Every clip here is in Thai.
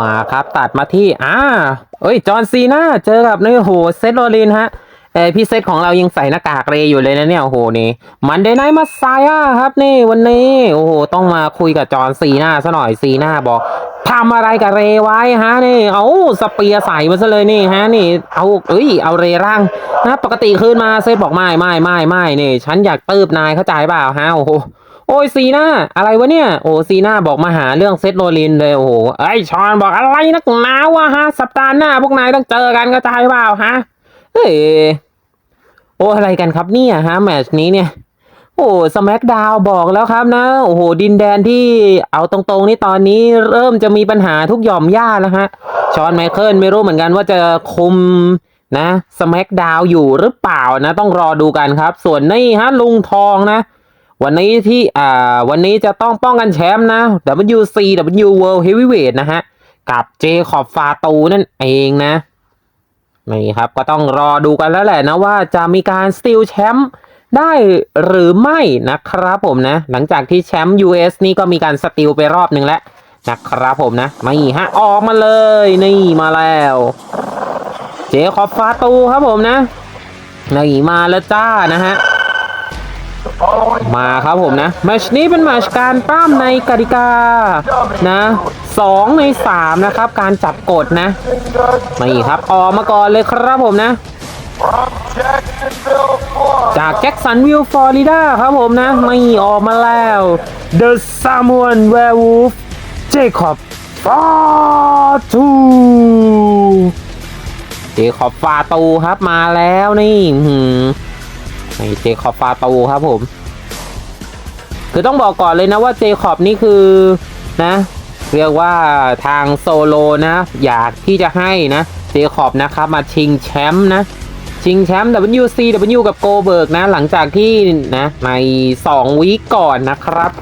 มาครับตัดมาที่อ่าเอ้ยจอห์นซีนาเจอกับนี่โหเซตโรลินฮะเออพี่เซตของเรายังใส่หน้ากากเรย์อยู่เลยนะเนี่ยโอ้โหนี่มันเดนไนมาซายาครับนี่วันนี้โอ้โหต้องมาคุยกับจอห์นซีนาซะหน่อยซีนาบอกทำอะไรกับเรย์ไว้ฮะนี่เอาสเปียใส่มาซะเลยนี่ฮะนี่เอาเอ้ยเอาเรย์ร่างนะปกติคืนมาเซตบอกไม่ไม่ไม่ไม่นี่ ฉันอยากตืบนายเข้าใจเปล่าฮะโอ้โห โอ้ยซีน่าอะไรวะเนี่ย โอ้ซีน่าบอกมาหาเรื่องเซตโรลินเลยโอ้โหไอชอนบอกอะไรนักหนาวะฮะ สัปดาห์หน้าพวกนายต้องเจอกันก็ใจเปล่าฮะเฮ้ยโอ้อะไรกันครับเนี่ยฮะแมชนี้เนี่ยโอ้สมักดาวบอกแล้วครับนะ โอ้โห ดินแดนที่เอาตรงๆนี่ตอนนี้เริ่มจะมีปัญหาทุกหย่อมย่าแล้วฮะชอนไมเคิลไม่รู้เหมือนกันว่าจะคุมนะสมักดาวอยู่หรือเปล่านะ ต้องรอดูกันครับ ส่วนนี่ฮะลุงทองนะ วันนี้ที่อ่าวันนี้จะต้องป้องกันแชมป์นะ WCW World Heavyweight นะฮะ กับเจคอบฟาตูนั่นเองนะนี่ครับก็ต้องรอดูกันแล้วแหละนะว่าจะมีการสติลแชมป์ได้หรือไม่นะครับผมนะ หลังจากที่แชมป์ US นี่ก็มีการสติลไปรอบหนึ่งแล้วนะครับผมนะไม่ฮะออกมาเลยนี่มาแล้ว เจคอบฟาตูครับผมนะนี่มาแล้วจ้านะฮะ มาครับผมนะแมชนี้เป็นแมชการปล้ำในกติกานะสองในสามนะครับ การจับกดนะนี่ครับออกมาก่อนเลยครับผมนะ จากแจ็คสันวิลฟลอริดาครับผมนะไม่ออกมาแล้ว The Samoan Werewolf Jacob f a t u เจคอบฟาตูครับมาแล้วนี่ นี่เจคอบฟาตูครับผม คือต้องบอกก่อนเลยนะว่าเจคอบนี่คือนะ เรียกว่าทางโซโลนะ อยากที่จะให้นะ เจคอบนะครับมาชิงแชมป์นะ ชิงแชมป์ WCW กับโกเบิร์กนะ หลังจากที่นะใน 2 วีคก่อนนะครับ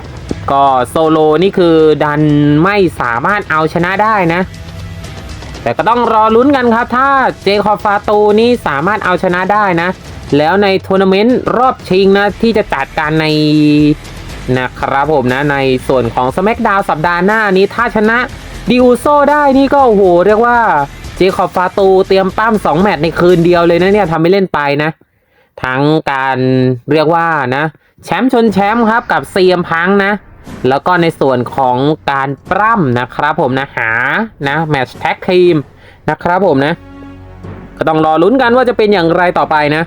ก็โซโลนี่คือดันไม่สามารถเอาชนะได้นะแต่ก็ต้องรอลุ้นกันครับ ถ้าเจคอบฟาตูนี่สามารถเอาชนะได้นะ แล้วในทัวร์นาเมนต์รอบชิงนะที่จะจัดการในนะครับผมนะในส่วนของ SmackDown สัปดาห์หน้านี้ถ้าชนะดิวโซได้นี่ก็โอ้โหเรียกว่าเจคอบฟาตูเตรียมปั้ม2แมตช์ในคืนเดียวเลยนะเนี่ยทำไม่เล่นไปนะ ทั้งการเรียกว่านะแชมป์ชนแชมป์ครับกับเซียมพังนะ แล้วก็ในส่วนของการปล้ำนะครับผมนะหานะแมตช์แท็กทีมนะครับผมนะ ก็ต้องรอลุ้นกันว่าจะเป็นอย่างไรต่อไปนะ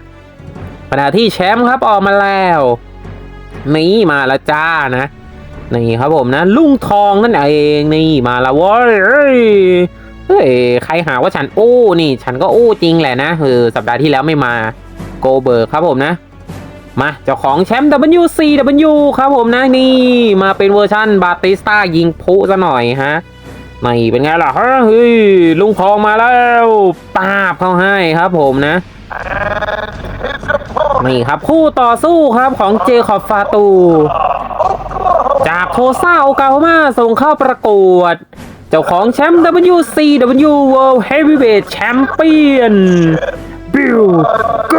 ขณะที่แชมป์ครับออกมาแล้วนี่มาล้วจ้านะนี่ครับผมนะ ลุงทองนั่นเองนี่มาล้วเว้ยเฮ้ยเฮ้ยใครหาว่าฉันอู้นี่ ฉันก็อู้จริงแหละนะคือสัปดาห์ที่แล้วไม่มาโกเบิร์ครับผมนะ มาเจ้าของแชมป์ WCW ครับผมนะนี่ มาเป็นเวอร์ชั่นบาติสตายิงพุซะหน่อยฮะนี่เป็นไงล่ะเฮ้ยลุงทองมาแล้วปาบเข้าให้ครับผมนะ นี่ครับคู่ต่อสู้ครับของเจคอบฟาตู จากโทซาโอกาโฮมาส่งเข้าประกวด เจ้าของแชมป์ WCW World Heavyweight Champion บิลโก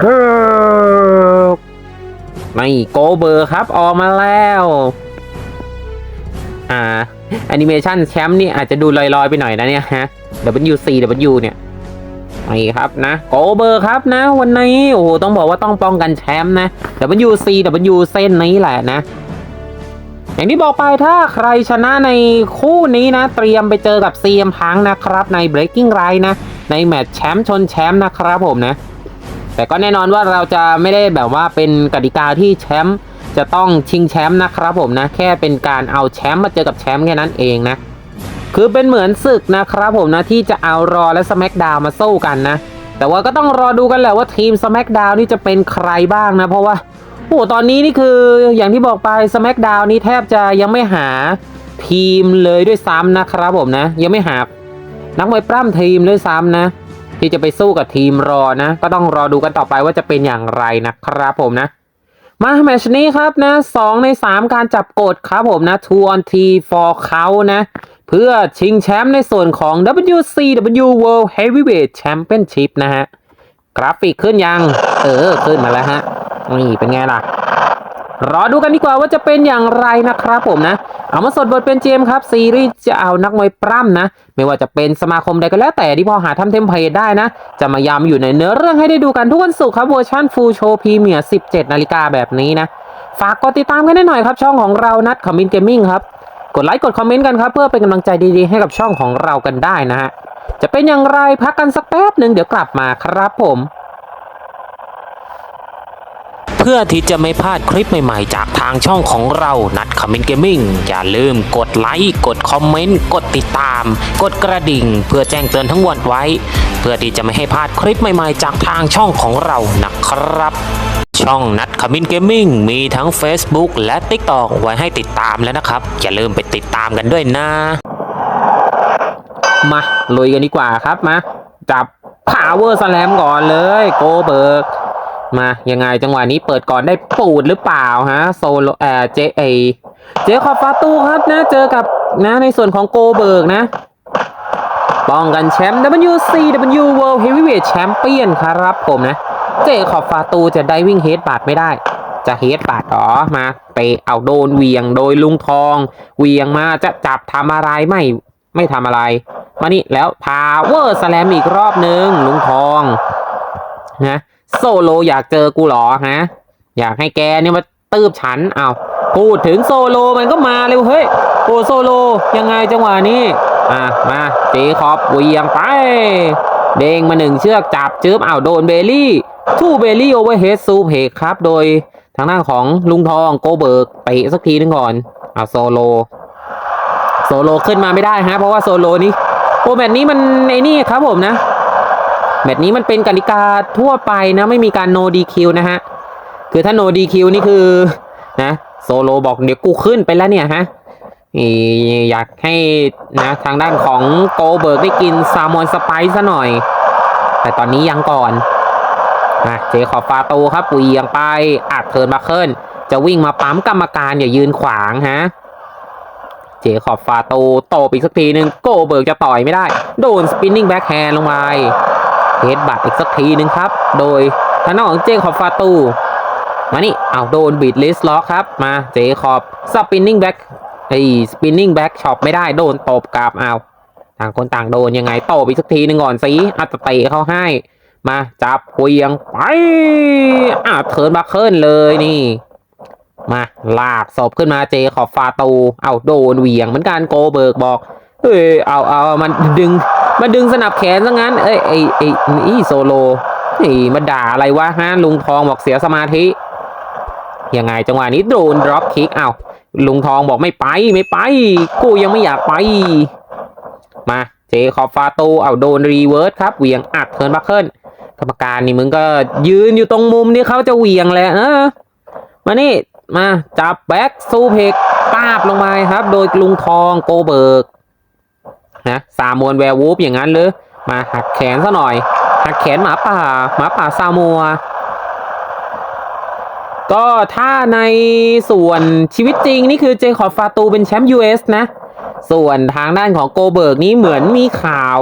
เบิร์กไม่โกเบอร์ครับออกมาแล้ว อ่าแอนิเมชันแชมป์นี่อาจจะดูลอยๆไปหน่อยนะเนี่ยฮะ WCW เนี่ย นี่ครับนะโกเบอร์ครับนะ วันนี้โอ้โหต้องบอกว่าต้องป้องกันแชมป์นะ WCW เส้นนี้แหละนะ อย่างที่บอกไปถ้าใครชนะในคู่นี้นะ เตรียมไปเจอกับ CM พังนะครับ ใน Breaking r i นะ ในแมตช์แชมป์ชนแชมป์นะครับผมนะ แต่ก็แน่นอนว่าเราจะไม่ได้แบบว่าเป็นกติกาที่แชมป์จะต้องชิงแชมป์นะครับผมนะ แค่เป็นการเอาแชมป์มาเจอกับแชมป์แค่นั้นเองนะ คือเป็นเหมือนศึกนะครับผมนะที่จะเอารอและ SmackDown มาสู้กันนะ แต่ว่าก็ต้องรอดูกันแหละว่าทีม SmackDown นี่จะเป็นใครบ้างนะ เพราะว่าโอ้ตอนนี้นี่คืออย่างที่บอกไป SmackDown นี่แทบจะยังไม่หาทีมเลยด้วยซ้ำนะครับผมนะ ยังไม่หานักมวยปล้ำทีมด้วยซ้ำนะ ที่จะไปสู้กับทีมรอนะ ก็ต้องรอดูกันต่อไปว่าจะเป็นอย่างไรนะครับผมนะมาแมชนี้ครับนะสองในสามการจับกดครับผมนะ2 on T for เขานะ เพื่อชิงแชมป์ในส่วนของ WCW World Heavyweight Championship นะฮะ กราฟิกขึ้นยัง เออ ขึ้นมาแล้วฮะ นี่เป็นไงล่ะ รอดูกันดีกว่าว่าจะเป็นอย่างไรนะครับผมนะ เอามาสดบทเป็นเจมครับ ซีรีส์จะเอานักมวยปล้ำนะ ไม่ว่าจะเป็นสมาคมใดก็แล้วแต่ที่พอหาทำเทมเพลตได้นะ จะมายำอยู่ในเนื้อเรื่องให้ได้ดูกันทุกวันศุกร์ครับเวอร์ชันฟูลโชว์พรีเมียร์17 นาฬิกาแบบนี้นะ ฝากกดติดตามกันได้หน่อยครับช่องของเรานัดคอมมินเกมมิ่งครับ ดไลค์กดคอมเมนต์กันครับ เพื่อเป็นกำลังใจดีๆ ให้กับช่องของเรากันได้นะฮะ จะเป็นอย่างไรพักกันสักแป๊บหนึ่งเดี๋ยวกลับมาครับผม เพื่อที่จะไม่พลาดคลิปใหม่ๆ จากทางช่องของเรานัดคอมเมนต์เกมมิ่งอย่าลืมกดไลค์กดคอมเมนต์กดติดตาม กดกระดิ่ง เพื่อแจ้งเตือนทั้งวันไว้ เพื่อที่จะไม่ให้พลาดคลิปใหม่ๆ จากทางช่องของเรานะครับ ช่องนัดคอมเมนเกมมิ่งมีทั้ง Facebook และ TikTok ไว้ให้ติดตามแล้วนะครับ อย่าลืมไปติดตามกันด้วยนะ มาลุยกันดีกว่าครับมา จับ Power Slam ก่อนเลยโกเบิร์กมายังไงจังหวะนี้เปิดก่อนได้ปูดหรือเปล่าฮะโซโลเออเจเอเจคอบฟาตูครับนะเจอกับนะในส่วนของโกเบิร์กนะป้องกันแชมป์ WCW World Heavyweight Champion ครับผมนะ เจคอบฟาตูจะได้วิ่งเฮดบาดไม่ได้ จะเฮดบาดหรอมาเตะเอาโดนเวียงโดยลุงทอง เวียงมาจะจับทำอะไรไม่ไม่ทำอะไร มานี่แล้วพาเวอร์สแลมอีกรอบหนึ่งลุงทองนะโซโลอยากเจอกูหรอฮะอยากให้แกเนี่ยมาตืบฉันเอาพูดถึงโซโลมันก็มาเร็วเฮ้ยโอโซโลยังไงจังหวะนี้อะมาเจคอบเวียงไป เด้งมาหนึ่งเชือกจับจืบเอ้าโดนเบลลี่ ทูเบลลี่โอเวอร์เฮดซูเพกครับ โดยทางด้านของลุงทองโกเบิร์กเตะสักทีหนึงก่อนอ้าโซโล โซโลขึ้นมาไม่ได้ฮะ เพราะว่าโซโลนี้โอ้แมตช์นี้มันในนี่ครับผมนะ แมตช์นี้มันเป็นกติกาทั่วไปนะ ไม่มีการโนดีคิวนะฮะ คือถ้าโนดีคิวนี่คือนะโซโลบอกเดี๋ยวกูขึ้นไปแล้วเนี่ยฮะอีอยากให้นะทางด้านของโกเบิร์กได้กินซามอนสไปซ์ซะหน่อย แต่ตอนนี้ยังก่อน นะเจขอบฟาโตครับปุยยังไปอัดเทินมาเคิลจะวิ่งมาปั๊มกรรมการอย่ายืนขวางฮะเจขอบฟาโตโตบอีสักทีหนึ่งโกเบิร์กจะต่อยไม่ได้ โดนสปินนิ่งแบ็คแฮนด์ลงไปเฮดบัตอีกสักทีหนึ่งครับ โดยทางด้านของเจขอบฟาตูมานี่เอาโดนบีดลิสล็อกครับ มาเจขอบสปินนิ่งแบ็คไอ้สปินนิ่งแบ็คช็อปไม่ได้โดนตบกลับเอาต่างคนต่างโดนยังไงโตบอีกสักทีหนึ่งก่อนสิอัตเตะเขาให้ มาจับเหวียงไปอะเทินบัคเคิลเลยนี่ มาลากศพขึ้นมาเจขอบฟาตูเอาโดนเหวียงเหมือนกันโกเบิร์กบอกเอ้ยเอาเอามันดึงมาดึงสนับแขนซะงั้น เอ้ยไอไออีโซโลนี่มาด่าอะไรวะฮะลุงทองบอกเสียสมาธิยังไงจังหวะนี้โดนดรอปคิกเอาลุงทองบอกไม่ไปไม่ไป กูยังไม่อยากไป มาเจขอบฟาตูเอาโดนรีเวิร์สครับเหวียงอัดเทิร์นบัคเคิล กรรมการนี่มึงก็ยืนอยู่ตรงมุมที่เขาจะเหวี่ยงแหละเออมานี่มาจับแบ็กซูเพกปาบลงมาครับ โดยลุงทองโกเบิร์กนะสามวนแวร์วูฟอย่างนั้นเลยมาหักแขนซะหน่อย หักแขนหมาป่าหมาป่าซามัว ก็ถ้าในส่วนชีวิตจริงนี่คือเจคอบฟาตูเป็นแชมป์ US นะ ส่วนทางด้านของโกเบิร์กนี้เหมือนมีข่าว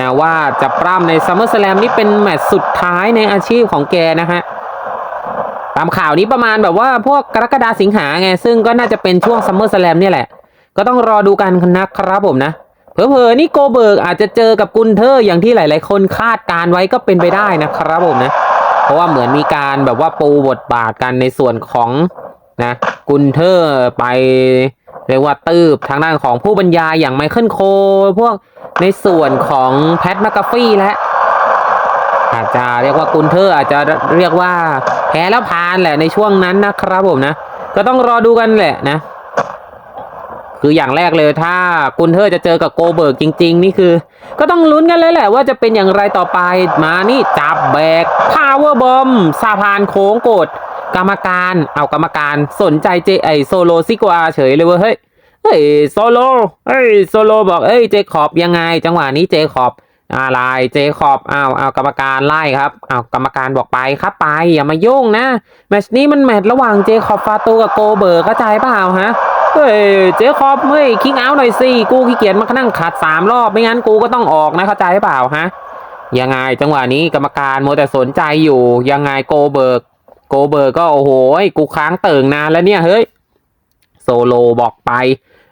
นะว่าจะปล้ำในซัมเมอร์สแลมนี่เป็นแมตช์สุดท้ายในอาชีพของแกนะฮะตามข่าวนี้ประมาณแบบว่าพวกกรกฎาสิงหาไง ซึ่งก็น่าจะเป็นช่วงซัมเมอร์สแลมนี่แหละ ก็ต้องรอดูกันนะครับผมนะเผลอๆนี่โกเบิร์กอาจจะเจอกับกุนเทอร์อย่างที่หลาย ๆ คนคาดการไว้ก็เป็นไปได้นะครับผมนะ เพราะว่าเหมือนมีการแบบว่าปูบทบาทกันในส่วนของนะกุนเทอร์ไป เรียกว่าตืบทางด้านของผู้บรรยายอย่างไมเคิลโค พวกในส่วนของแพทแมคกาฟี่และอาจจะเรียกว่ากุนเทอร์อาจจะเรียกว่าแพ้แล้วพานแหละในช่วงนั้นนะครับผมนะ ก็ต้องรอดูกันแหละนะ คืออย่างแรกเลยถ้ากุนเทอร์จะเจอกับโกเบิร์กจริง ๆ นี่คือ ก็ต้องลุ้นกันเลยแหละว่าจะเป็นอย่างไรต่อไปมานี่จับแบกพาวเวอร์บอมสาพานโค้งกด กรรมการเอากรรมการสนใจเจไอโซโลซิกวาเฉยเลยเว้ยเฮ้ยเฮ้ยโซโลเฮ้ยโซโลบอกเอ้ยเจคอบยังไง จังหวะนี้เจคอบอะไรเจคอบเอาวอ้ากรรมการไล่ครับเอากรรมการบอกไปครับไปอย่ามายุ่งนะแมตช์นี้มันแมตช์ระหว่างเจคอบฟาตูกับโกเบิร์กเข้าใจเปล่าฮะเฮ้ยเจคอบเฮ้ยคิงเอาหน่อยสิกูขี้เกียจมานั่งขัดสามรอบไม่งั้นกูก็ต้องออกนะเข้าใจเปล่าฮะยังไงจังหวะนี้กรรมการโมแต่สนใจอยู่ยังไงโกเบิร์ก โกเบิร์ก็โอ้โหกูค้างเติ่งนานแล้วเนี่ยเฮ้ยโซโลบอกไป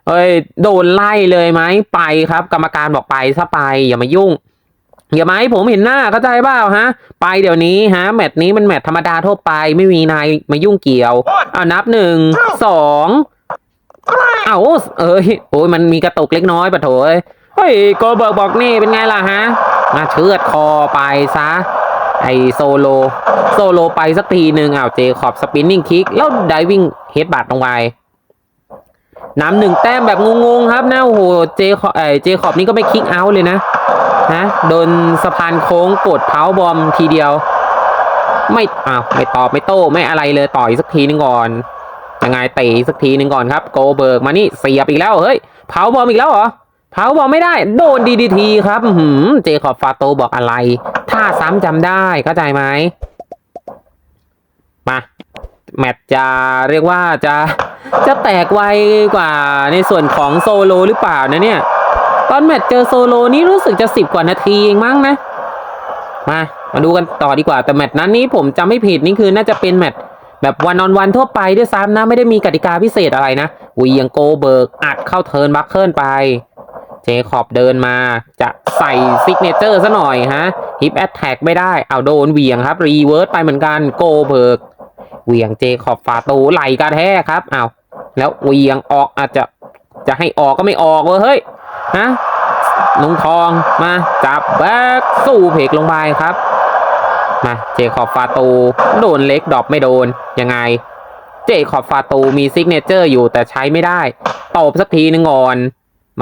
เอ้ยโดนไล่เลยไหมไปครับ กรรมการบอกไปซะไปอย่ามายุ่งอย่ามาให้ผมเห็นหน้าเข้าใจเปล่าฮะ ไปเดี๋ยวนี้ฮะแมตช์นี้มันแมตช์ธรรมดาทั่วไปไม่มีนายมายุ่งเกี่ยวอ่านับหนึ่งสองเอ้าเอ้ยโอ้ยมันมีกระตุกเล็กน้อยปะโถเอ้ยเฮ้ยโกเบิร์กบอกนี่เป็นไงล่ะฮะมาเชือดคอไปซะ ไอโซโลโซโลไปสักทีหนึ่งอ้าวเจขอบสปินนิ่งคิก แล้วไดวิ่งเฮดบัตลงไปน้ำหนึ่งแต้มแบบงงๆครับนะโอ้โหเจขอบไอเจขอบนี่ก็ไม่คิกเอาเลยนะนะโดนสะพานโค้งกดเท้าบอมทีเดียว ไม่อ้าวไม่ตอบไม่โต้ไม่อะไรเลยต่อยสักทีหนึงก่อนยังไงเตะสักทีหนึ่งก่อนครับ โกเบิร์กมานี่เสียบอีกแล้วเฮ้ยเผาบอมอีกแล้วเหรอ เผาบอมไม่ได้ โดนดีดีทีครับหืมเจขอบฟาโตบอกอะไร ถ้าซ้ำจำได้เข้าใจไหมมาแมตจะเรียกว่าจะจะแตกไวกว่าในส่วนของโซโลหรือเปล่านะเนี่ย ตอนแมตเจอโซโลนี้รู้สึกจะสิบกว่านาทีเองมั้งนะ มามาดูกันต่อดีกว่าแต่แมตนั้นนี้ผมจำไม่ผิดนี่คือน่าจะเป็นแมตแบบวันออนวันทั่วไปด้วยซ้ำนะ ไม่ได้มีกติกาพิเศษอะไรนะวียงโกเบิร์กอัดเข้าเทิร์นบัคเคิลไป เจคอบเดินมาจะใส่ซิกเนเจอร์ซะหน่อยฮะฮิปแอตแท็กไม่ได้เอาโดนเหวียงครับ รีเวิร์สไปเหมือนกันโกเบิร์กเหวียงเจคอบฟาตูไหลกระแทกครับเอาแล้วเหวียงออกอาจจะจะให้ออกก็ไม่ออกเว้ยเฮ้ยฮะลุงทองมาจับแบกสู้เพกลงไปครับมาเจคอบฟาตูโดนเล็กดอปไม่โดนยังไง เจคอบฟาตูมีซิกเนเจอร์อยู่แต่ใช้ไม่ได้ตบสักทีหนึงก่อน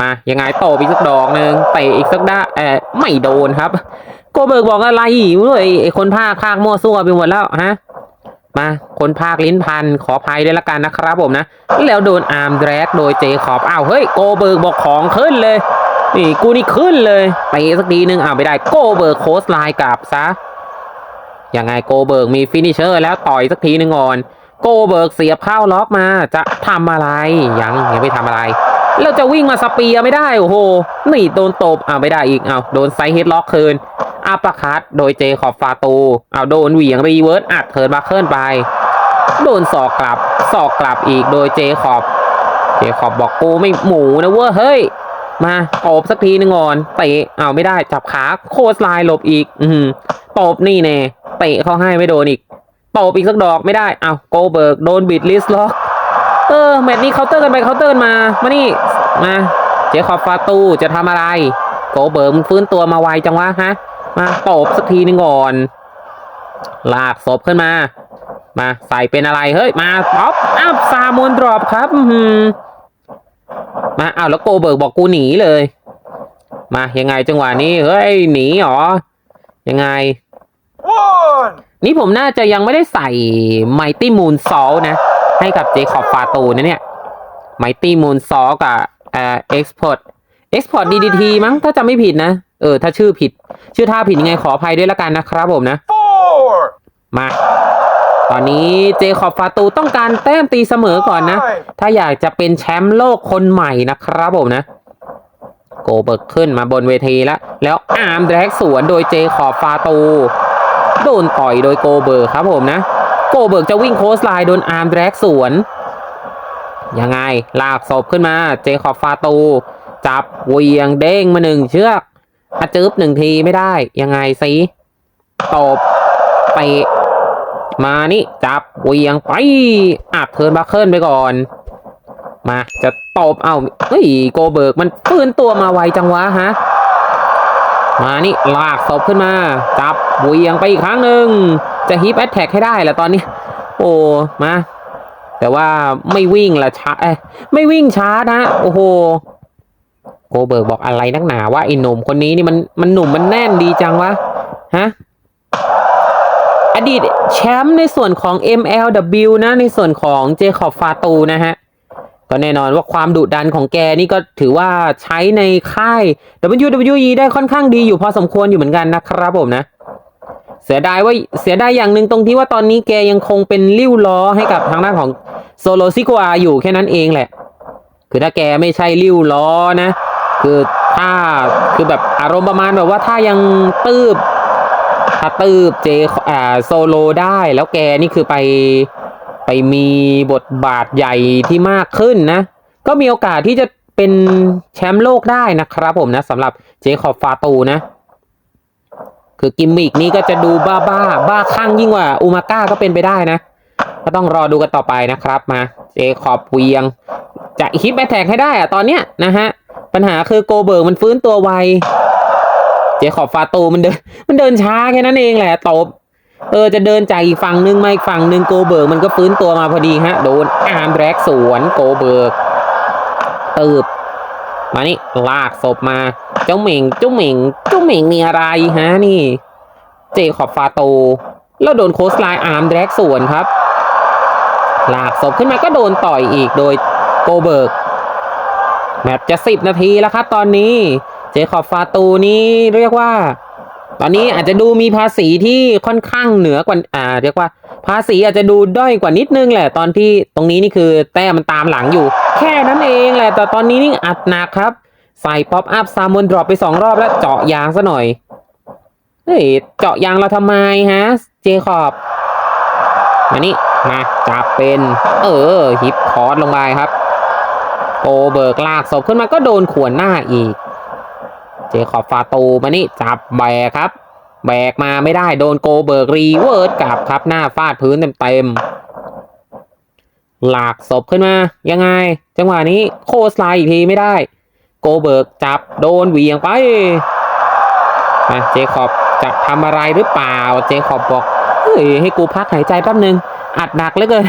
มายังไงตบอีกสักดอกหนึ่งเตะอีกสักด้าเออไม่โดนครับ โกเบิร์กบอกอะไรเว้ยไอคนภาคภาคมั่วซั่วไปหมดแล้วฮะมาคนภาคลิ้นพันขออภัยด้วยละกันนะครับผมนะแล้วโดนอาร์มแดรกโดยเจคอบอ้าวเฮ้ยโกเบิร์กบอกของขึ้นเลยนี่กูนี่ขึ้นเลยเตะสักทีหนึ่งอ้าวไม่ได้โกเบิร์กโคสไลน์กลับซะยังไงโกเบิร์กมีฟินิชเชอร์แล้วต่อยสักทีหนึ่งก่อนโกเบิร์กเสียบเข้าล็อกมาจะทำอะไรยังยังไม่ทำอะไร แล้วจะวิ่งมาสเปียไม่ได้โอ้โหนี่โดนตบอ้าวไม่ได้อีกอ้าวโดนไซด์เฮดล็อกคืนอัปปอร์คัตโดยเจขอบฟาตูอ้าวโดนเหวี่ยงรีเวิร์สอัดเทิร์นบัคเคิลไป โดนศอกกลับศอกกลับอีกโดยเจขอบ เจขอบบอกกูไม่หมูนะเว้ยเฮ้ยมาตบสักทีหนึงก่อนเตะอ้าวไม่ได้จับขาโคสไลน์หลบอีก อือหือตบนี่แน่เตะเขาให้ไม่โดนอีกตบอีกสักดอกไม่ได้อ้าวโกเบิร์กโดนบิดลิสล็อก เออแมตช์นี้เคาน์เตอร์กันไปเคาน์เตอร์กันมา มานี่ มา เจคอบฟาตูจะทำอะไร โกเบิร์กมึงฟื้นตัวมาไวจังวะฮะ มาตบสักทีหนึงก่อน ลากศพขึ้นมา มาใส่เป็นอะไร เฮ้ย มาป๊อปอัพซามอนดรอปครับอือหือมาอ้าวแล้วโกเบิร์กบอกกูหนีเลย มายังไงจังหวะนี้ เฮ้ยหนีเหรอ ยังไง One. นี่ผมน่าจะยังไม่ได้ใส่ Mighty Moon s a l t นะ ให้กับเจคอบฟาตูนะเนี่ย Mighty Moon s a l t กับเอ่อ Export Export DDT มั้งถ้าจำไม่ผิดนะ เออ ถ้าชื่อผิด ชื่อท่าผิดยังไงขออภัยด้วยละกันนะครับผมนะ Four. มา ตอนนี้เจคอบฟาตูต้องการแต้มตีเสมอก่อนนะ ถ้าอยากจะเป็นแชมป์โลกคนใหม่นะครับผมนะโกเบิร์กขึ้นมาบนเวทีแล้ว แล้วอาร์มแดรกสวนโดยเจคอบฟาตู โดนต่อยโดยโกเบิร์กครับผมนะ โกเบิร์กจะวิ่งโค้สไลน์โดนอาร์มแดรกสวน ยังไง ลากศพขึ้นมา เจคอบฟาตู จับเวียงเด้งมาหนึ่งเชือกอาจึบหนึ่งทีไม่ได้ ยังไงสิตบไปมานี่ จับเวียงไปอัดเทินบัคเคิลไปก่อน มาจะตบเอาเฮ้ยโกเบิร์กมันฟื้นตัวมาไวจังวะฮะมานี่ลากศพขึ้นมา จับเวียงไปอีกครั้งหนึ่ง จะฮิปแอตแทกให้ได้แหละตอนนี้ โอ้มา แต่ว่าไม่วิ่งละช้าเอ้ไม่วิ่งช้านะ โอ้โหโกเบิร์กบอกอะไรนักหนาว่าไอ้หนุ่มคนนี้นี่มันมันหนุ่มมันแน่นดีจังวะฮะอดีตแชมป์ในส่วนของ MLW นะ ในส่วนของเจคอบฟาตูนะฮะก็แน่นอนว่าความดุดันของแกนี่ก็ถือว่าใช้ในค่าย WWE ได้ค่อนข้างดีอยู่พอสมควรอยู่เหมือนกันนะครับผมนะ เสียดายว่าเสียดายอย่างหนึ่งตรงที่ว่าตอนนี้แกยังคงเป็นริ้วล้อให้กับทางด้านของโซโลซิกวาอยู่แค่นั้นเองแหละ คือถ้าแกไม่ใช่ริ้วล้อนะ คือถ้าคือแบบอารมณ์ประมาณแบบว่าถ้ายังตืบถ้าตืบเจอ่าโซโลได้แล้วแกนี่คือไปไปมีบทบาทใหญ่ที่มากขึ้นนะ ก็มีโอกาสที่จะเป็นแชมป์โลกได้นะครับผมนะสำหรับเจคอบฟาตูนะ คือกิมมิกนี้ก็จะดูบ้าบ้าๆบ้าคลั่งยิ่งกว่าอูมาก้าก็เป็นไปได้นะ ก็ต้องรอดูกันต่อไปนะครับมาเจคอบเวียง จะฮิปแอทแทกให้ได้อะตอนเนี้ยนะฮะ ปัญหาคือโกเบิร์กมันฟื้นตัวไว เจคอบฟาตูมันเดินมันเดินช้าแค่นั้นเองแหละตบเออจะเดินจากอีกฝั่งหนึ่งมาอีกฝั่งหนึ่งโกเบิร์กมันก็ฟื้นตัวมาพอดีฮะโดนอาร์มแบร็กสวนโกเบิร์กตืบ มานี่ลากศพมา เจ้าเหม่งเจ้าเหม่งเจ้าเหม่งมีอะไรฮะนี่ เจขอบฟาโต แล้วโดนโคสไลน์อาร์มแดร็กสวนครับ ลากศพขึ้นมาก็โดนต่อยอีกโดยโกเบิร์กแมตจะสิบนาทีแล้วครับตอนนี้ เจขอบฟาตูนี่เรียกว่า ตอนนี้อาจจะดูมีภาษีที่ค่อนข้างเหนือกว่าอ่าเรียกว่า ภาษีอาจจะดูด้อยกว่านิดนึงแหละ ตอนที่ตรงนี้นี่คือแต้มมันตามหลังอยู่ แค่นั้นเองแหละ แต่ตอนนี้นี่อัดหนักครับ ใส่ป๊อปอัพซามอนดรอปไปสองรอบแล้วเจาะยางซะหน่อยเฮ้ยเจาะยางเราทำไมฮะ เจคอบมานี่มาจับเป็น เออฮิปคอร์สลงไปครับโกเบิร์กลากศพขึ้นมาก็โดนขวนหน้าอีก เจคอบฟาตูมานี่จับแบกครับ แบกมาไม่ได้โดนโกเบิร์กรีเวิร์ดกลับครับหน้าฟาดพื้นเต็มๆหลากศพขึ้นมายังไง จังหวะนี้โคสไลด์อีกทีไม่ได้ โกเบิร์กจับโดนเหวียงไปมาเจคอบจะทำอะไรหรือเปล่า เจคอบบอกเฮ้ยให้กูพักหายใจแป๊บนึง อัดหนักเหลือเกิน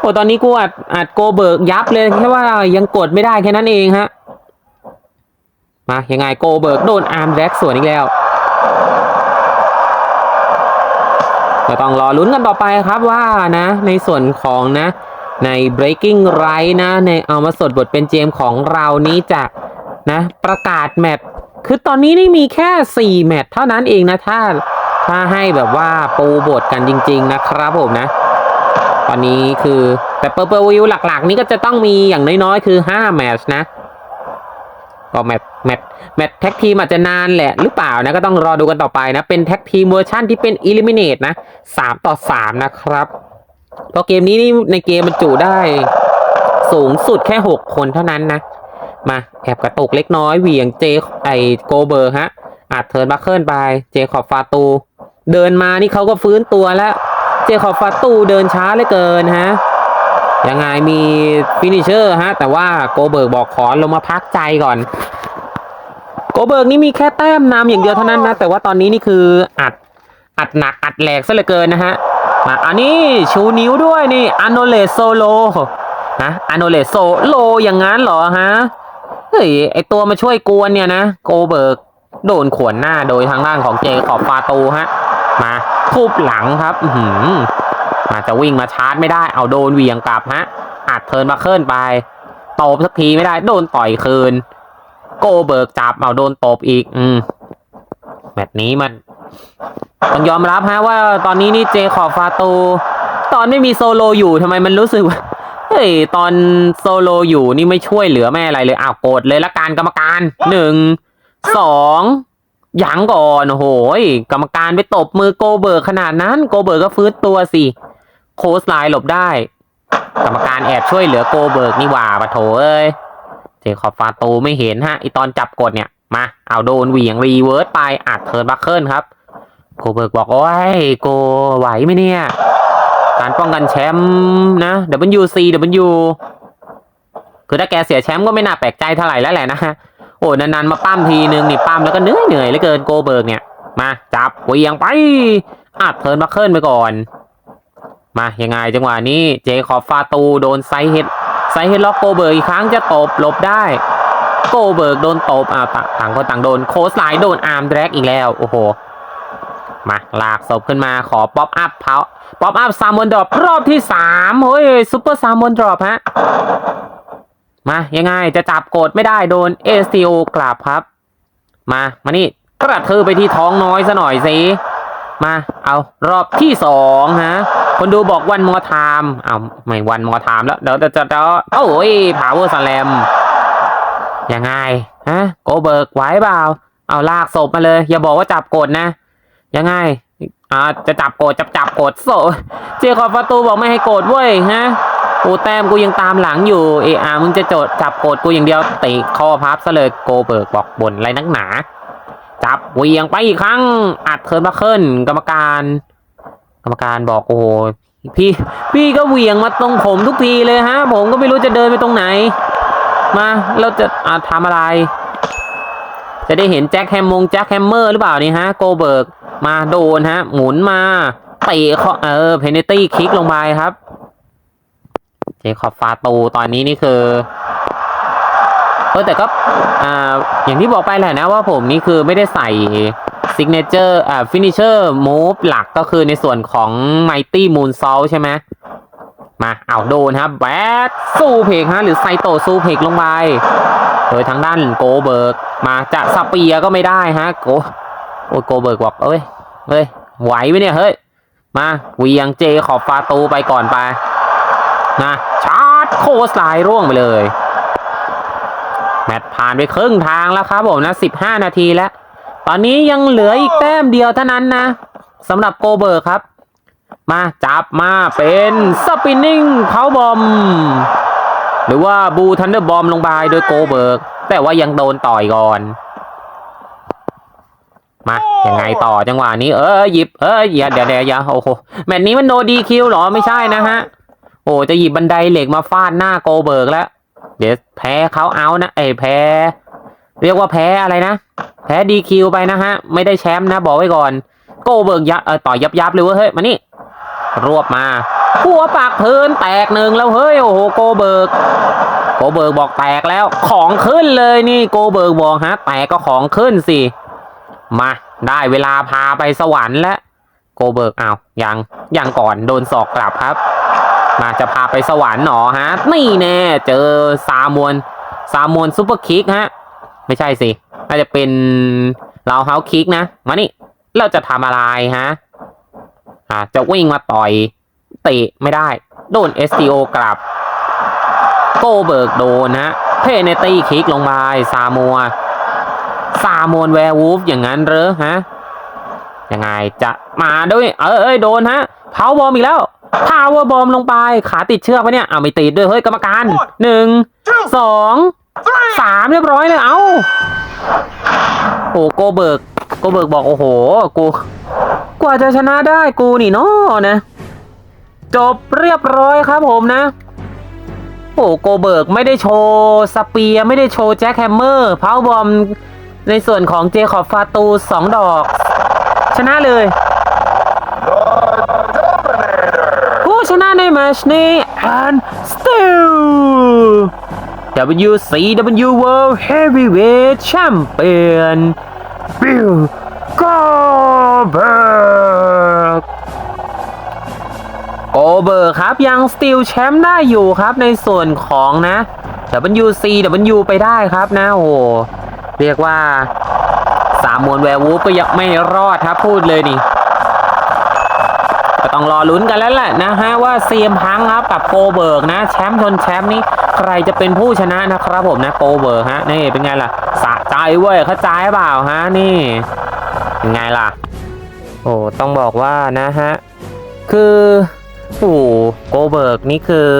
โอ้ตอนนี้กูอัดอัดโกเบิร์กยับเลยแค่ว่ายังกดไม่ได้แค่นั้นเองฮะ มายังไงโกเบิร์กโดนอาร์มแร็กสวนอีกแล้วก็ต้องรอลุ้นกันต่อไปครับว่านะ ในส่วนของนะ ใน breaking right นะ ในเอามาสดบทเป็นเจมของเรานี้จะนะ ประกาศแมตช์คือตอนนี้นี่มีแค่ 4 แมตช์เท่านั้นเองนะ ถ้าถ้าให้แบบว่าปูบทกันจริง ๆ นะครับผมนะ ตอนนี้คือแต่เปอร์เปอร์วิวหลัก ๆ นี้ก็จะต้องมีอย่างน้อยๆ คือ 5 แมตช์นะ ก็แมตช์แมตช์แมตช์แท็กทีมอาจจะนานแหละหรือเปล่านะก็ต้องรอดูกันต่อไปนะ เป็นแท็กทีมเวอร์ชั่นที่เป็นอิลิมิเนตนะ3ต่อ3นะครับเพราะเกมนี้นี่ในเกมมันจุได้สูงสุดแค่6คนเท่านั้นนะ มาแอบกระตุกเล็กน้อยเหวี่ยงเจไอโกเบอร์ฮะอาจเทิร์นบัคเคิลไปเจขอบฟาตู เดินมานี่เขาก็ฟื้นตัวแล้ว เจขอบฟาตูเดินช้าเหลือเกินฮะ ยังไงมีฟินิเชอร์ฮะ แต่ว่าโกเบิร์กบอกขอลงมาพักใจก่อน โกเบิร์กนี่มีแค่แต้มนำอย่างเดียวเท่านั้นนะ แต่ว่าตอนนี้นี่คืออัดอัดหนักอัดแหลกซะเหลือเกินนะฮะมาอันนี้ชูนิ้วด้วยนี่อโนเลโซโลนะอโนเลโซโลอย่างงั้นเหรอฮะเฮ้ยไอตัวมาช่วยกวนเนี่ยนะโกเบิร์กโดนขวนหน้าโดยทางด้านของเจขอบฟาตูฮะ มาทุบหลังครับ อื อหือมาจะวิ่งมาชาร์จไม่ได้เอาโดนเวียงกลับฮะอัดเทินมาเคลื่อนไปตบสักทีไม่ได้โดนต่อยคืน โกเบิร์กจับเอาโดนตบอีก อืมแบบนี้มันต้องยอมรับฮะว่าตอนนี้นี่เจขอบฟาตู ตอนไม่มีโซโลอยู่ทำไมมันรู้สึกว่าเฮ้ยตอนโซโลอยู่นี่ไม่ช่วยเหลือแม่อะไรเลยอ้าวโกรธเลยละการกรรมการหนึ่งสองยังก่อนโอ้โหยกรรมการไปตบมือโกเบิร์กขนาดนั้น โกเบิร์กก็ฟื้นตัวสิ โคสไลน์หลบได้ กรรมการแอบช่วยเหลือโกเบิร์กนี่หว่าปะโถเอ้ย เจคอบฟาตูไม่เห็นฮะไอตอนจับกดเนี่ย มา เอาโดนเหวี่ยงรีเวิร์สไปอัดเทิร์นบัคเคิลครับ โกเบิร์กบอกโอ้ยโกไหวไหมเนี่ย การป้องกันแชมป์นะ WC W คือถ้าแกเสียแชมป์ก็ไม่น่าแปลกใจเท่าไหร่แล้วแหละนะฮะโอ้นานๆมาปั้มทีนึงนี่ปั้มแล้วก็เหนื่อยเหนื่อยเหลือเกินโกเบิร์กเนี่ย มาจับเหวียงไปอัดเทิร์นบัคเคิลไปก่อน มายังไงจังหวะนี้เจคอบฟาตูโดนไซเฮดไซเฮดล็อกโกเบิร์กอีกครั้งจะตบหลบได้โกเบิร์กโดนตบอ่าต่างคนต่างโดนโคสไลโดนอาร์มแดรกอีกแล้วโอ้โหมาลากศพขึ้นมาขอป๊อปอัพเพาป๊อปอัพซามอนดรอปรอบที่สามเฮ้ยซูเปอร์ซามอนดรอปฮะมายังไงจะจับกดไม่ได้โดน STO กลับครับ มามานี่กระทือไปที่ท้องน้อยซะหน่อยสิมาเอารอบที่สองฮะ คนดูบอกวันมอทามเอาไม่วันมอทามแล้วเดี๋ยวจะจะโอ้ยพาวเวอร์สแลมยังไงฮะโกเบิร์กไหวเปล่าเอาลากศพมาเลย อย่าบอกว่าจับกดนะ ยังไงอ่าจะจับโกรธจับจับโกรธโซเจคอบประตูบอกไม่ให้โกรธเว้ยฮะโอ้แต้มกูยังตามหลังอยู่เออามึงจะโจดจับโกรธกูอย่างเดียวเตะคอพับซะเลยโกเบิร์กบอกบ่นไรนักหนา จับเวียงไปอีกครั้งอัดเทิร์นบัคเคิลกรรมการ กรรมการบอกโอ้โหพี่พี่ก็เหวี่ยงมาตรงผมทุกทีเลยฮะ ผมก็ไม่รู้จะเดินไปตรงไหน มาเราจะอาทำอะไร จะได้เห็นแจ็คแฮมมงแจ็คแฮมเมอร์หรือเปล่านี่ฮะโกเบิร์กมาโดนฮะ หมุนมาเตะเขาเออเพนเนตี้คิกลงไปครับ เจคอบฟาตูตอนนี้นี่คือเออแต่ก็อ่าอย่างที่บอกไปแหละนะว่าผมนี่คือไม่ได้ใส่ signature อ่า finisher move หลักก็คือในส่วนของ mighty moonsault ใช่ไหมมาเอาโดนครับแบดสู้เพกฮะหรือไซโตสู้เพกลงไปเออทางด้านโกเบิร์กมาจะสเปียก็ไม่ได้ฮะโกโอ้โกเบิร์กบอกเอ้ยเฮ้ยไหวไหมเนี่ยเฮ้ยมาเวียงเจขอบฟาตูไปก่อนไปนะชาร์จโคสไลร่วงไปเลย แมตช์ผ่านไปครึ่งทางแล้วครับผมนะ 15 นาทีแล้ว อนนี้ยังเหลืออีกแต้มเดียวเท่านั้นนะสำหรับโกเบิร์กครับ มาจับมาเป็นสปินนิ่งเพาบอม หรือว่าบูทันเดอร์บอมลงไปโดยโกเบิร์กแต่ว่ายังโดนต่อยก่อน มายังไงต่อจังหวะนี้เออหยิบเอออย่าเดี๋ยวเดี๋ยวอย่าโอ้โหแมตช์นี้มันโนดีคิวหรอไม่ใช่นะฮะ โอ้จะหยิบบันไดเหล็กมาฟาดหน้าโกเบิร์กแล้ว เดี๋ยวแพ้เขาเอานะเอยแพ้ เรียกว่าแพ้อะไรนะ แพ้ดีคิวไปนะฮะ ไม่ได้แชมป์นะ บอกไว้ก่อน โกเบิร์กยับเออต่อยยับยับเลยเว้ยเฮ้ยมานี่ รวบมาหัวปากพื้นแตกหนึ่งแล้วเฮ้ยโอ้โหโกเบิร์กโกเบิร์กบอกแตกแล้ว ของขึ้นเลยนี่โกเบิร์กบอกฮะแตกก็ของขึ้นสิมาได้เวลาพาไปสวรรค์แล้วโกเบิร์กเอายังยังก่อนโดนศอกกลับครับ มาจะพาไปสวรรค์หนอฮะนี่แน่เจอซามวนซามวนซูเปอร์คิกฮะ ไม่ใช่สิ น่าจะเป็นเราเฮาคิกนะ มานี่ เราจะทำอะไรฮะ อ่า จะวิ่งมาต่อยเตะไม่ได้ โดน STO กลับ โกเบิร์กโดนฮะ เพเนตี้คิกลงมาซามัว ซามวนแวร์วูฟอย่างนั้นเหรอฮะ ยังไงจะมาด้วย เออเอ้ยโดนฮะเผาบอมอีกแล้วพาวเวอร์บอมลงไป ขาติดเชือกปะเนี่ยเอาไม่ติดด้วย เฮ้ย กรรมการหนึ่งสอง สามเรียบร้อยเลย เอ้าโอ้โกเบิร์กโกเบิร์กบอกโอ้โห กู กว่าจะชนะได้กูนี่เนาะนะ จบเรียบร้อยครับผมนะ โอ้โกเบิร์กไม่ได้โชว์สเปียร์ไม่ได้โชว์แจ็คแฮมเมอร์พาวบอมในส่วนของเจคอบฟาตูสองดอก ชนะเลย ผู้ชนะในแมชนี้ and still WCW World Heavyweight Champion Bill Goldberg โกเบิร์ครับยังสติลแชมป์ได้อยู่ครับในส่วนของนะ WCW ไปได้ครับนะโอ้โหเรียกว่าสามมวลแวร์วูฟก็ยังไม่รอดครับพูดเลยนี่ ก็ต้องรอลุ้นกันแล้วแหละนะฮะว่าเซียมพังครับกับโกเบิร์กนะ แชมป์ชนแชมป์นี้ใครจะเป็นผู้ชนะนะครับผมนะโกเบิร์กฮะนี่เป็นไงล่ะสะใจเว้ยเข้าใจเปล่าฮะนี่เป็นไงล่ะ โอ้ต้องบอกว่านะฮะคือโอ้โกเบิร์กนี่คือ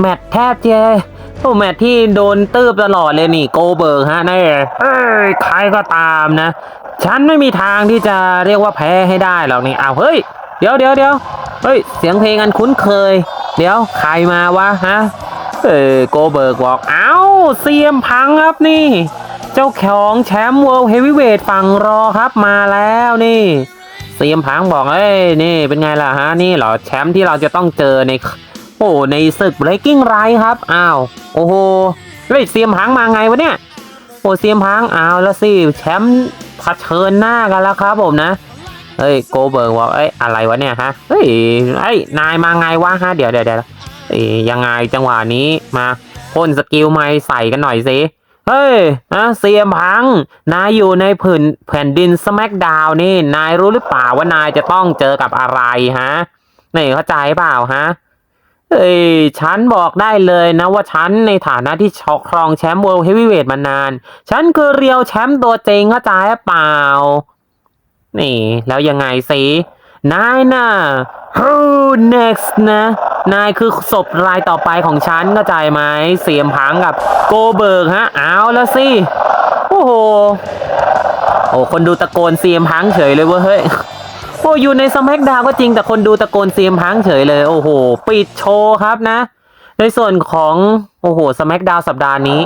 แมตแทบจะโอ้แมตที่โดนตืบตลอดเลยนี่โกเบิร์กฮะนี่เอ้ยใครก็ตามนะ ฉันไม่มีทางที่จะเรียกว่าแพ้ให้ได้หรอกนี่อ้าวเฮ้ย เดี๋ยวเดี๋ยวเดี๋ยวเฮ้ย เสียงเพลงอันคุ้นเคย เดี๋ยวใครมาวะฮะ เออโกเบิร์กบอก เอ้าเซียมพังครับนี่ เจ้าของแชมป์เวิลด์เฮฟวีเวทฝั่งรอครับมาแล้วนี่เซียมพังบอกเอ้ยนี่เป็นไงล่ะฮะนี่เหรอแชมป์ที่เราจะต้องเจอในโอ้ในศึก breaking right ครับอ้าวโอ้โหเฮ้ยเซียมพังมาไงวะเนี่ยโอ้เซียมพังอ้าวแล้วสิแชมป์เผชิญหน้ากันแล้วครับผมนะ เฮ้ยโกเบิร์กบอกเอ้ยอะไรวะเนี่ยฮะเฮ้ยไอ้ยนายมาไงวะฮะเดี๋ยวเดี๋ยวเดี๋ยวยังไงจังหวะนี้มาพ่นสกิลไม่ใส่กันหน่อยสิเฮ้ยนะเซียมพัง นายอยู่ในผืนแผ่นดินสแมกดาวนี่ นายรู้หรือเปล่าว่านายจะต้องเจอกับอะไรฮะนี่เข้าใจเปล่าฮะเอ้ยฉันบอกได้เลยนะว่าฉันในฐานะที่ชครองแชมป์ World Heavyweight มานาน ฉันคือเรียวแชมป์ตัวจริงเข้าใจเปล่า นี่ แล้วยังไงสินายน่ะ who next นะ นายคือศพรายต่อไปของฉันเข้าใจไหม เสียมพังกับโกเบิร์กฮะ เอาแล้วสิ โอ้โห โอ้คนดูตะโกนเสียมพังเฉยเลยเว้ยเฮ้ย โอ้อยู่ในสมักดาวก็จริงแต่คนดูตะโกนเสียมพังเฉยเลย โอ้โห ปิดโชว์ครับนะ ในส่วนของ โอ้โหสมักดาวสัปดาห์นี้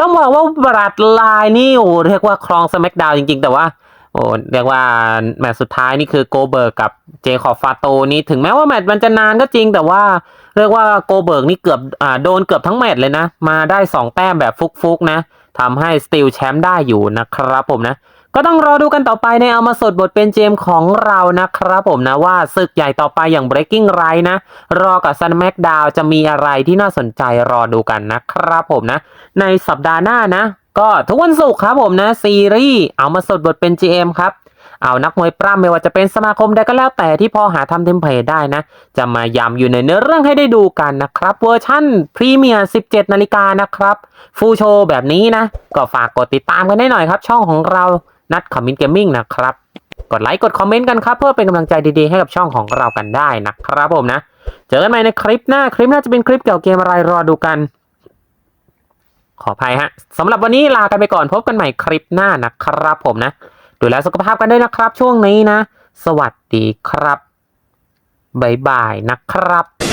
ต้องบอกว่าบรัดลายนี่โอ้เรียกว่าครองสมักดาวจริง ๆ แต่ว่า โอ้เรียกว่าแมตช์สุดท้ายนี่คือโกเบิร์กกับเจคอบฟาโตนี่ถึงแม้ว่าแมตช์มันจะนานก็จริง แต่ว่าเรียกว่าโกเบิร์กนี่เกือบอ่าโดนเกือบทั้งแมตช์เลยนะ มาได้ 2 แต้มแบบฟุกๆนะทำให้สตีลแชมป์ได้อยู่นะครับผมนะก็ต้องรอดูกันต่อไปในเอามาสดบทเป็นเจมของเรานะครับผมนะว่าศึกใหญ่ต่อไปอย่าง breaking right นะ รอกับ Sun m a c d o w n จะมีอะไรที่น่าสนใจรอดูกันนะครับผมนะ ในสัปดาห์หน้านะ ก็ทุกวันศุกร์ครับผมนะ ซีรีส์เอามาสดบทเป็น GM ครับเอานักมวยปล้ำไม่ว่าจะเป็นสมาคมใดก็แล้วแต่ที่พอหาทำเทมเพลตได้นะ จะมายำอยู่ในเนื้อเรื่องให้ได้ดูกันนะครับ เวอร์ชั่นพรีเมียร์17 นาฬิกานะครับ ฟูโชแบบนี้นะ ก็ฝากกดติดตามกันได้หน่อยครับ ช่องของเรานัดคอมมินเกมมิ่งนะครับ กดไลค์กดคอมเมนต์กันครับ เพื่อเป็นกำลังใจดีๆ ให้กับช่องของเรากันได้นะครับผมนะ เจอกันใหม่ในคลิปหน้าคลิปหน้าจะเป็นคลิปเกี่ยวกับเกมอะไรรอดูกัน ขออภัยฮะสำหรับวันนี้ลากันไปก่อนพบกันใหม่คลิปหน้านะครับผมนะ ดูแลสุขภาพกันด้วยนะครับช่วงนี้นะ สวัสดีครับบ๊ายบายนะครับ